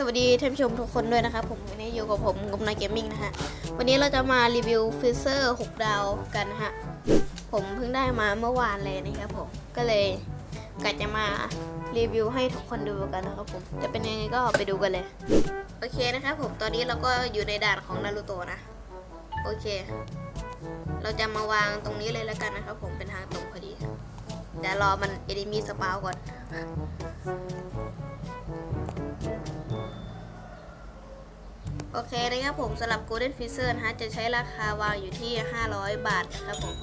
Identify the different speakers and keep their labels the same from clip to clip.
Speaker 1: สวัสดีท่านผู้ชมทุกคนด้วยนะครับผมวันนี้อยู่กับผมกบนายเกมมิ่งนะฮะวันนี้เราจะมารีวิวฟิเซอร์6ดาวกันนะฮะผมเพิ่งได้มาเมื่อวานเลยนะครับผมก็เลยกะจะมารีวิวให้ทุกคนดูกันนะครับผมจะเป็นยังไงก็ไปดูกันเลยโอเคนะครับผมตอนนี้เราก็อยู่ในด่านของนารูโตะนะโอเค เราจะมาวางตรงนี้เลยแล้วกันนะครับผมเป็นทางตรงพอดีเดี๋ยวรอมันเอดิมีสปาวก่อน โอเคนะครับผมสำหรับ Golden Freezer นะฮะจะใช้ราคาวางอยู่ที่ 500 บาทนะครับผม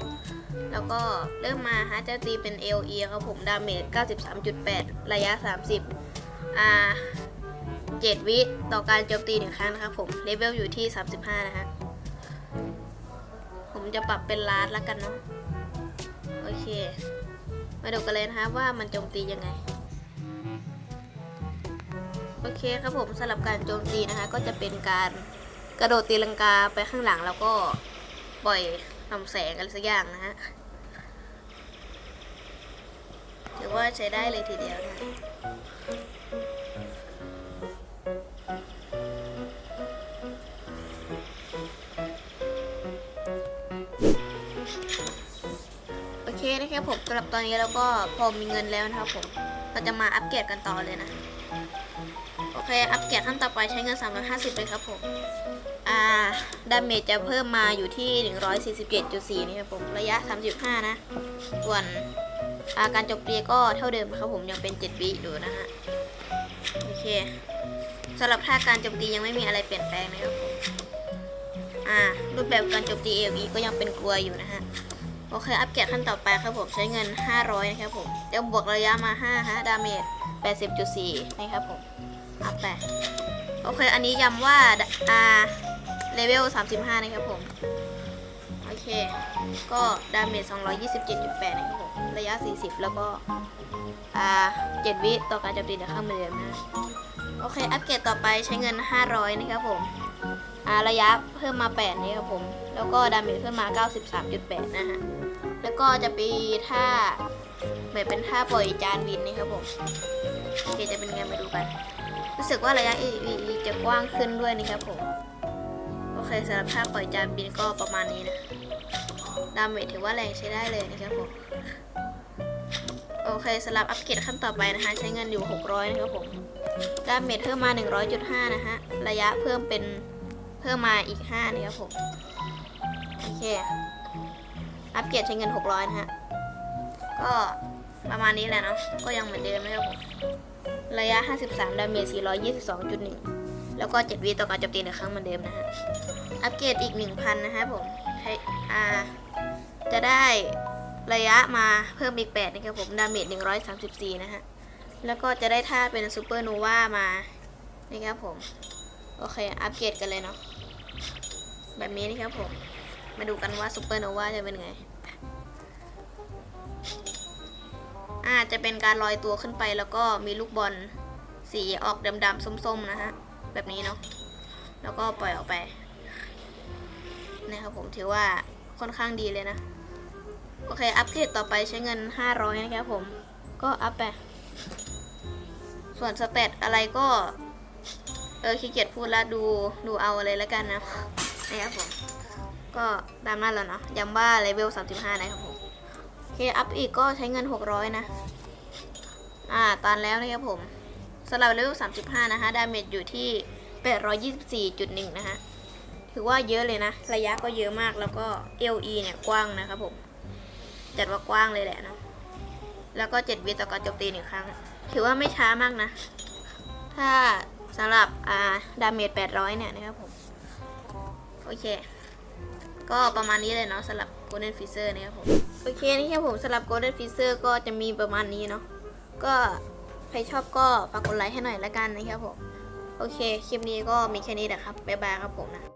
Speaker 1: แล้วก็เริ่มมาฮะจะตีเป็น LE ครับผมดาเมจ 93.8 ระยะ 30 อ่า 7 วิต่อการโจมตีหนึ่งครั้งนะครับผมเลเวลอยู่ที่ 35 นะฮะผมจะปรับเป็นลาดแล้วกันเนาะโอเค มาดูกันเลยนะคะว่ามันโจมตียังไง โอเคครับผมสำหรับการโจมตีนะคะ ก็จะเป็นการกระโดดตีลังกาไปข้างหลังแล้วก็ปล่อยลำแสงอะไรสักอย่างนะฮะถือว่าใช้ได้เลยทีเดียวนะโอเคนะครับผมสำหรับตอนนี้เราก็พอมีเงินแล้วนะครับผม เราจะมาอัปเกรดกันต่อเลยนะ โอเค อัปเกรดขั้นต่อไปใช้เงิน 350เลยครับผม อ่า ดาเมจจะเพิ่มมาอยู่ที่ 147.4 นี่ครับผม ระยะ 35 นะ ส่วนอาการโจมตีก็เท่าเดิมครับผม ยังเป็น 7 วิอยู่นะฮะ โอเคสำหรับท่าการโจมตียังไม่มีอะไรเปลี่ยนแปลงนะครับผมอ่า รูปแบบการโจมตี AOE ก็ยังเป็นกลัวอยู่นะฮะ โอเค อัปเกรดขั้นต่อไปครับผม ใช้เงิน 500 นะครับผมจะบวกระยะมา 5 ฮะ ดาเมจ 80.4 นะครับผม อัพไป โอเค อันนี้ย้ำว่าอ่าเลเวล35 นะครับผม โอเค ก็ดาเมจ227.8 นะครับผม ระยะ 40 แล้วก็ อ่า 7 วิต่อการโจมตีเดี๋ยวข้ามาเดิมนะ โอเค อัปเกรดต่อไปใช้เงิน 500 นะครับผม อ่า ระยะเพิ่มมา 8 นะครับผม แล้วก็ดาเมจเพิ่มมา 93.8 นะฮะ แล้วก็จะปีท่า เหมือนเป็นท่าปล่อยจานวินนะครับผมโอเคจะเป็นไงมาดูกัน รู้สึกว่าระยะ e e จะกว้างขึ้นด้วยนะครับผม โอเคสำหรับท่าปล่อยจานบินก็ประมาณนี้นะ ดาเมจถือว่าแรงใช้ได้เลยนะครับผม โอเคสำหรับอัปเกรดขั้นต่อไปนะคะ ใช้เงินอยู่ 600 นะครับผม ดาเมจเพิ่มมา 100.5 นะฮะ ระยะเพิ่มเป็นเพิ่มมาอีก 5 นะครับผม โอเคอัปเกรดใช้เงิน 600 นะฮะ ก็ ประมาณนี้แหละเนาะก็ยังเหมือนเดิมนะครับผมระยะ 53 ดาเมจ 422.1 แล้วก็ 7 วิต่อการโจมตีหนึ่งครั้งเหมือนเดิมนะฮะ อัปเกรดอีก 1,000 นะฮะผมให้อ่าจะได้ระยะมาเพิ่มอีก 8 นะครับผม ดาเมจ 134 นะฮะ แล้วก็จะได้ท่าเป็นซูเปอร์โนวามา นะครับผม โอเค อัปเกรดกันเลยเนาะ แบบนี้นะครับผม มาดูกันว่าซูเปอร์โนวาจะเป็นไง อาจจะเป็นการลอยตัวขึ้นไปแล้วก็มีลูกบอลสีออกดำๆส้มๆนะฮะแบบนี้เนาะแล้วก็ปล่อยออกไปนะครับผมถือว่าค่อนข้างดีเลยนะ โอเค อัปเกรดต่อไปใช้เงิน 500 นะครับผม ก็อัพไป ส่วนสเตตอะไรก็ เออขี้เกียจพูดแล้วดูดูเอาเลยแล้วกันนะ นะครับผม ก็ตามนั้นแล้วเนาะย้ำว่าเลเวล 35 นะครับ เคอัพอีกก็ใช้เงิน 600 นะ อ่าตานแล้วนะครับผมสำหรับเลเวล35 นะคะ ดาเมจอยู่ที่ 824.1 นะฮะถือว่าเยอะเลยนะ ระยะก็เยอะมากแล้วก็ LE เนี่ยกว้างนะครับผม จัดว่ากว้างเลยแหละเนาะแล้วก็7วิต่อการโจมตีหนึ่งครั้ง ถือว่าไม่ช้ามากนะ ถ้าสำหรับอ่าดาเมจ800 เนี่ยนะครับผม โอเค ก็ประมาณนี้เลยเนาะสำหรับ Golden Freezer นะครับผม โอเคนี่ครับผมสำหรับ Golden Freezer ก็จะมีประมาณนี้เนาะก็ใครชอบก็ฝากกดไลค์ให้หน่อยละกันนะครับผม โอเค คลิปนี้ก็มีแค่นี้แหละครับ บ๊ายบายครับผมนะ